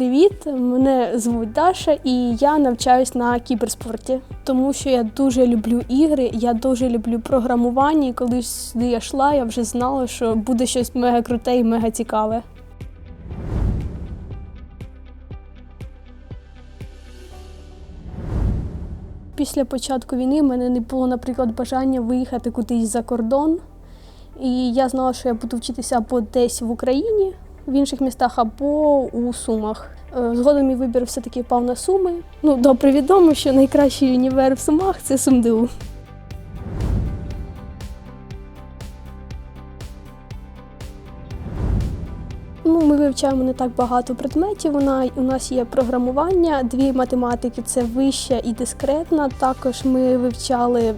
Привіт, мене звуть Даша, і я навчаюсь на кіберспорті, тому що я дуже люблю ігри, я дуже люблю програмування. І коли сюди я йшла, я вже знала, що буде щось мега круте і мега цікаве. Після початку війни в мене не було, наприклад, бажання виїхати кудись за кордон. І я знала, що я буду вчитися або десь в Україні, в інших містах, або у Сумах. Е, Згодом мій вибір все-таки впав на Суми. Ну, добре відомо, що найкращий універ в Сумах це СумДУ. Ну, ми вивчаємо не так багато предметів. Вона у нас є програмування, дві математики це вища і дискретна. Також ми вивчали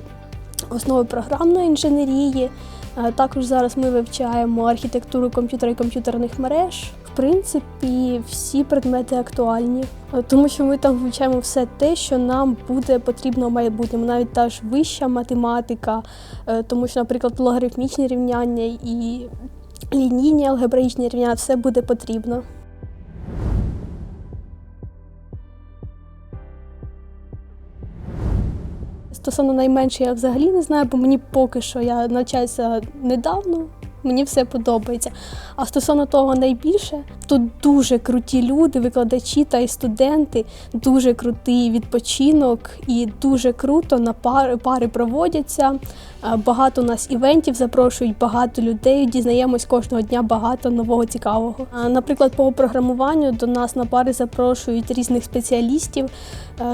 основи програмної інженерії. Е, Також зараз ми вивчаємо архітектуру комп'ютера і комп'ютерних мереж. В принципі, всі предмети актуальні, е, тому що ми там вивчаємо все те, що нам буде потрібно в майбутньому, навіть та ж вища математика, е, тому що, наприклад, логарифмічні рівняння і лінійні алгебраїчні рівняння все буде потрібно. Стосовно найменше я взагалі не знаю, бо мені поки що я навчаюся недавно, мені все подобається. А стосовно того найбільше, тут дуже круті люди, викладачі та й студенти, дуже крутий відпочинок і дуже круто на пари, пари проводяться. Багато у нас івентів запрошують, багато людей. Дізнаємось кожного дня багато нового цікавого. Наприклад, по програмуванню до нас на пари запрошують різних спеціалістів.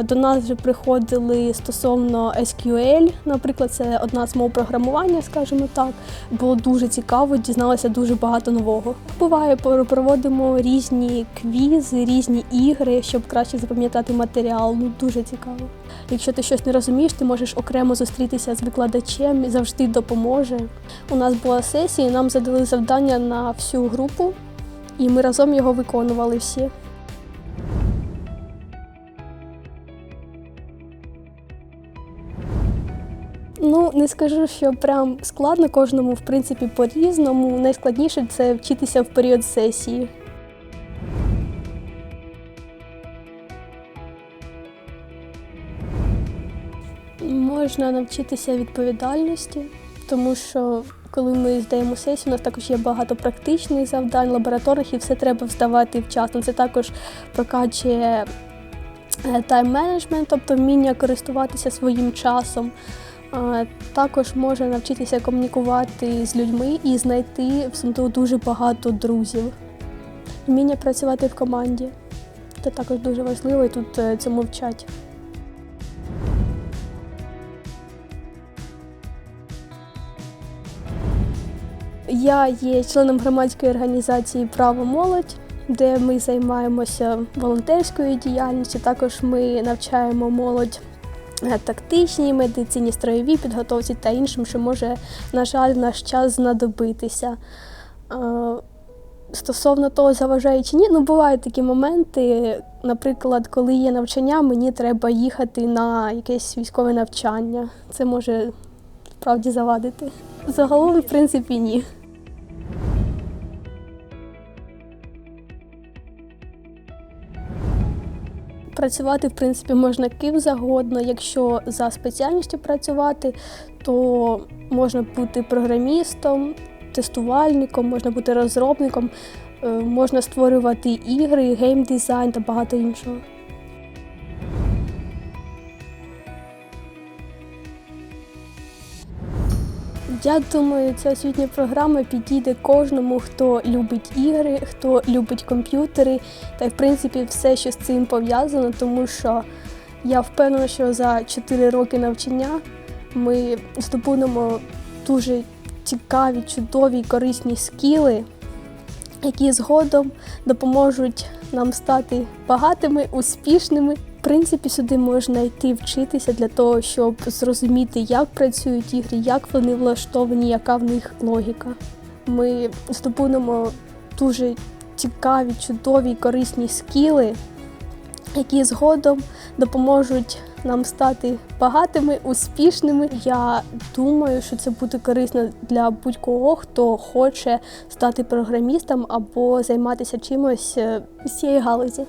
До нас вже приходили стосовно SQL, наприклад, це одна з мов програмування, скажімо так. Було дуже цікаво, дізналася дуже багато нового. Буває, проводимо різні квізи, різні ігри, щоб краще запам'ятати матеріал. Ну дуже цікаво. Якщо ти щось не розумієш, ти можеш окремо зустрітися з викладачем і завжди допоможе. У нас була сесія, нам задали завдання на всю групу, і ми разом його виконували всі. Не скажу, що прям складно кожному, в принципі, по-різному. Найскладніше це вчитися в період сесії. Можна навчитися відповідальності, тому що коли ми здаємо сесію, у нас також є багато практичних завдань, лабораторних, і все треба вставати вчасно. Це також прокачує е, тайм-менеджмент, тобто вміння користуватися своїм часом. Також можна навчитися комунікувати з людьми і знайти в СумДУ дуже багато друзів. Вміння працювати в команді. Це також дуже важливо і тут е, цьому вчать. Я є членом громадської організації Право молодь, де ми займаємося волонтерською діяльністю. Також ми навчаємо молодь тактичній медицині, строєвій підготовці та іншим, що може, на жаль, в наш час знадобитися. Е, Стосовно того, заважає чи ні, ну бувають такі моменти. Наприклад, коли є навчання, мені треба їхати на якесь військове навчання. Це може справді завадити. Загалом, в принципі, ні. Працювати, в принципі, можна ким завгодно. Якщо за спеціальністю працювати, то можна бути програмістом, тестувальником, можна бути розробником, е, можна створювати ігри, геймдизайн та багато іншого. Я думаю, ця освітня програма підійде кожному, хто любить ігри, хто любить комп'ютери, та й в принципі все, що з цим пов'язано, тому що я впевнена, що за 4 роки навчання ми здобудемо дуже цікаві, чудові, корисні скіли, які згодом допоможуть нам стати багатими, успішними. В принципі, сюди можна йти вчитися для того, щоб зрозуміти, як працюють ігри, як вони влаштовані, яка в них логіка. Ми здобудемо дуже цікаві, чудові, корисні скіли, які згодом допоможуть нам стати багатими, успішними. Я думаю, що це буде корисно для будь-кого, хто хоче стати програмістом або займатися чимось е, з цієї галузі.